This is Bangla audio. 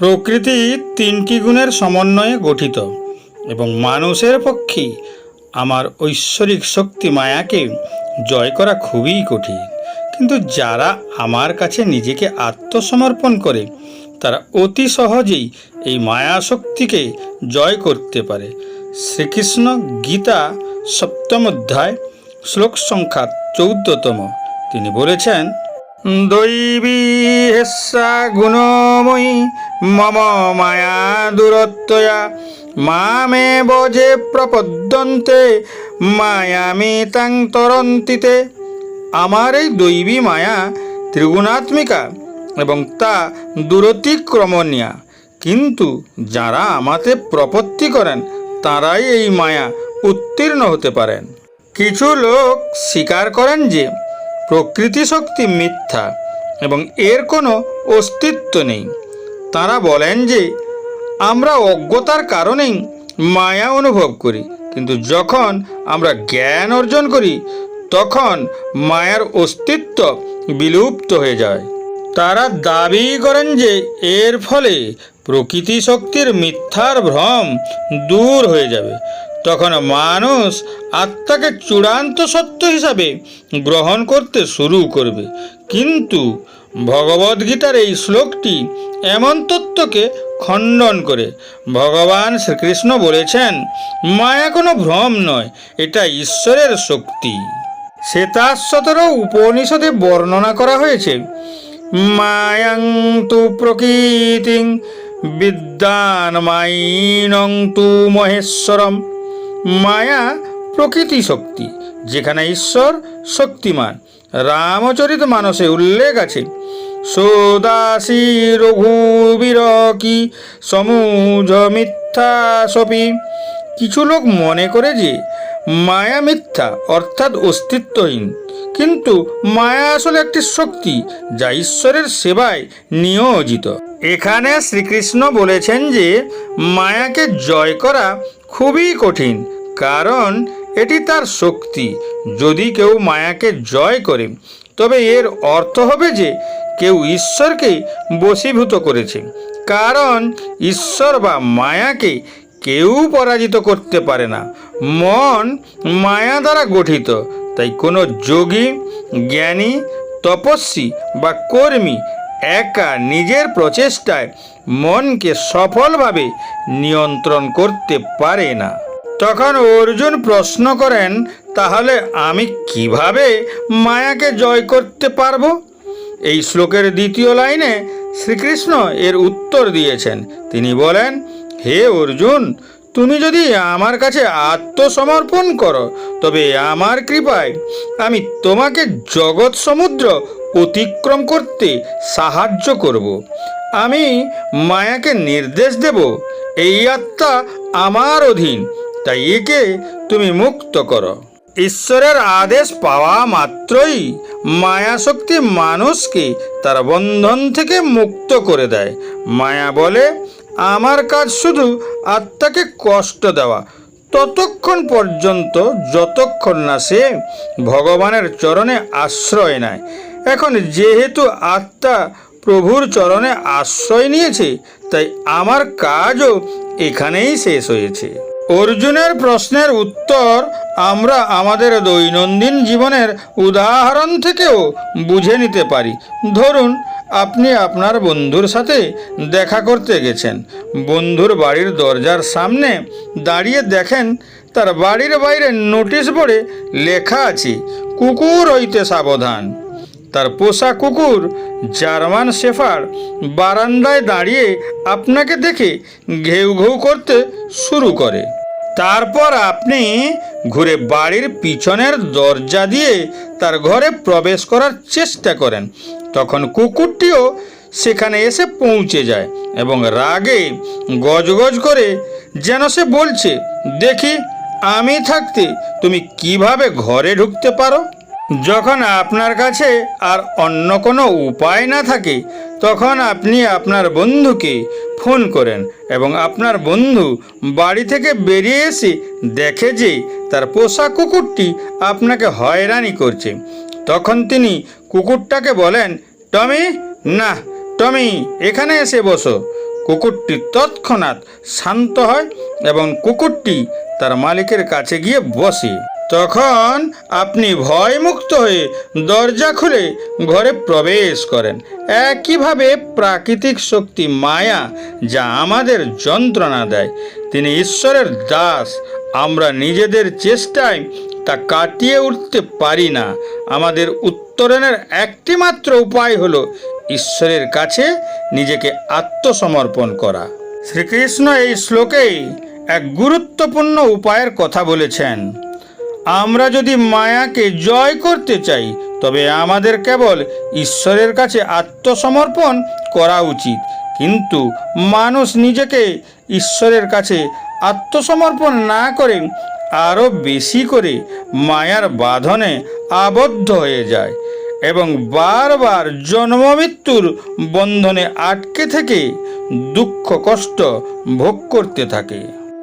প্রকৃতি তিনটি গুণের সমন্বয়ে গঠিত এবং মানুষের পক্ষে আমার ঐশ্বরিক শক্তি মায়াকে জয় করা খুবই কঠিন। কিন্তু যারা আমার কাছে নিজেকে আত্মসমর্পণ করে, তারা অতি সহজেই এই মায়া শক্তিকে জয় করতে পারে। শ্রীকৃষ্ণ গীতা সপ্তম অধ্যায়, শ্লোক সংখ্যা চৌদ্দতম। তিনি বলেছেন দৈবী হেসা গুণময়ী, মম মায়া দূরত্বয়া। মামে বজে প্রপদ্যন্তে, মায়ামি তাং তরন্তিতে। আমার এই দৈবী মায়া ত্রিগুণাত্মিকা এবং তা দূরতিক্রমণীয়া কিন্তু যারা আমাতে প্রপত্তি করেন, তারাই এই মায়া উত্তীর্ণ হতে পারেন। কিছু লোক স্বীকার করেন যে প্রকৃতি শক্তি মিথ্যা এবং এর কোনো অস্তিত্ব নেই। তারা বলেন যে, আমরা অজ্ঞতার কারণেই মায়া অনুভব করি, কিন্তু যখন আমরা জ্ঞান অর্জন করি, তখন মায়ার অস্তিত্ব বিলুপ্ত হয়ে যায়। তারা দাবি করেন যে, এর ফলে প্রকৃতি শক্তির মিথ্যার ভ্রম দূর হয়ে যাবে। তখন মানুষ আত্মাকে চূড়ান্ত সত্য হিসাবে গ্রহণ করতে শুরু করবে। কিন্তু ভগবদ্গীতার এই শ্লোকটি এমন তত্ত্বকে খণ্ডন করে। ভগবান শ্রীকৃষ্ণ বলেছেন, মায়া কোনো ভ্রম নয়, এটা ঈশ্বরের শক্তি। শ্বেতাশ্বতর উপনিষদে বর্ণনা করা হয়েছে, মায়াং তু প্রকৃতিং বিদ্যান মাইনং তু মহেশ্বরম। মায়া প্রকৃতি শক্তি, যেখানে ঈশ্বর শক্তিমান। রামচরিত মানসে উল্লেখ আছে সোদাসী রঘুবীর কি সমুঝ মিথ্যা সপি। কিছু লোক মনে করে যে মায়া মিথ্যা, অর্থাৎ অস্তিত্বহীন। কিন্তু মায়া আসলে একটি শক্তি, যা ঈশ্বরের সেবায় নিয়োজিত। এখানে শ্রীকৃষ্ণ বলেছেন যে মায়াকে জয় করা খুবই কঠিন, কারণ এটি তার শক্তি। যদি কেউ মায়াকে জয় করে, তবে এর অর্থ হবে যে কেউ ঈশ্বরকে বশীভূত করেছে, কারণ ঈশ্বর বা মায়াকে কেউ পরাজিত করতে পারে না। মন মায়া দ্বারা গঠিত, তাই কোনো যোগী, জ্ঞানী, তপস্বী বা কর্মী একা নিজের প্রচেষ্টায় মনকে সফলভাবে নিয়ন্ত্রণ করতে পারে না। তখন অর্জুন প্রশ্ন করেন, তাহলে আমি কীভাবে মায়াকে জয় করতে পারব? এই শ্লোকের দ্বিতীয় লাইনে শ্রীকৃষ্ণ এর উত্তর দিয়েছেন। তিনি বলেন, হে অর্জুন, তুমি যদি আমার কাছে আত্মসমর্পণ করো, তবে আমার কৃপায় আমি তোমাকে জগৎ সমুদ্র অতিক্রম করতে সাহায্য করব। আমি মায়াকে নির্দেশ দেব। এই আত্মা আমার অধীন, তাই একে তুমি মুক্ত করো। ঈশ্বরের আদেশ পাওয়া মাত্রই মায়া শক্তি মানুষকে তার বন্ধন থেকে মুক্ত করে দেয়। মায়া বলে, আমার কাজ শুধু আত্মাকে কষ্ট দেওয়া। ততক্ষণ পর্যন্ত, যতক্ষণ না সে ভগবানের চরণে আশ্রয় নেয়। এখন যেহেতু আত্মা প্রভুর চরণে আশ্রয় নিয়েছে, তাই আমার কাজও এখানেই শেষ হয়েছে। অর্জুনের প্রশ্নের উত্তর আমরা আমাদের দৈনন্দিন জীবনের উদাহরণ থেকেও বুঝে নিতে পারি। ধরুন, আপনি আপনার বন্ধুর সাথে দেখা করতে গেছেন। বন্ধুর বাড়ির দরজার সামনে দাঁড়িয়ে দেখেন, তার বাড়ির বাইরে নোটিশ বোর্ডে লেখা আছে, কুকুর হইতে সাবধান। তার পোষা কুকুর, জার্মান শেফার বারান্দায় দাঁড়িয়ে আপনাকে দেখে ঘেউ ঘেউ করতে শুরু করে। তারপর আপনি ঘুরে বাড়ির পিছনের দরজা দিয়ে তার ঘরে প্রবেশ করার চেষ্টা করেন। তখন কুকুরটিও সেখানে এসে পৌঁছে যায় এবং রাগে গজগজ করে যেন সে বলছে, দেখি, আমি থাকতে তুমি কীভাবে ঘরে ঢুকতে পারো? যখন আপনার কাছে আর অন্য কোনো উপায় না থাকে, তখন আপনি আপনার বন্ধুকে ফোন করেন এবং আপনার বন্ধু বাড়ি থেকে বেরিয়ে এসে দেখে যে তার পোষা কুকুরটি আপনাকে হয়রানি করছে। তখন তিনি কুকুরটাকে বলেন, টমি, না, টমি, এখানে এসে বসো। কুকুরটি তৎক্ষণাৎ শান্ত হয় এবং কুকুরটি তার মালিকের কাছে গিয়ে বসে। তখন আপনি ভয়মুক্ত হয়ে দরজা খুলে ঘরে প্রবেশ করেন। একইভাবে প্রাকৃতিক শক্তি মায়া যা আমাদের যন্ত্রণা দেয়। তিনি ঈশ্বরের দাস, আমরা নিজেদের চেষ্টায় তা কাটিয়ে উঠতে পারি না। আমাদের উত্তরণের একটিমাত্র উপায় হলো ঈশ্বরের কাছে নিজেকে আত্মসমর্পণ করা। শ্রীকৃষ্ণ এই শ্লোকেই এক গুরুত্বপূর্ণ উপায়ের কথা বলেছেন। আমরা যদি মায়াকে জয় করতে চাই, তবে আমাদের কেবল ঈশ্বরের কাছে আত্মসমর্পণ করা উচিত। কিন্তু মানুষ নিজেকে ঈশ্বরের কাছে আত্মসমর্পণ না করে, আরও বেশি করে মায়ার বাঁধনে আবদ্ধ হয়ে যায় এবং বারবার জন্মমৃত্যুর বন্ধনে আটকে থেকে দুঃখ কষ্ট ভোগ করতে থাকে।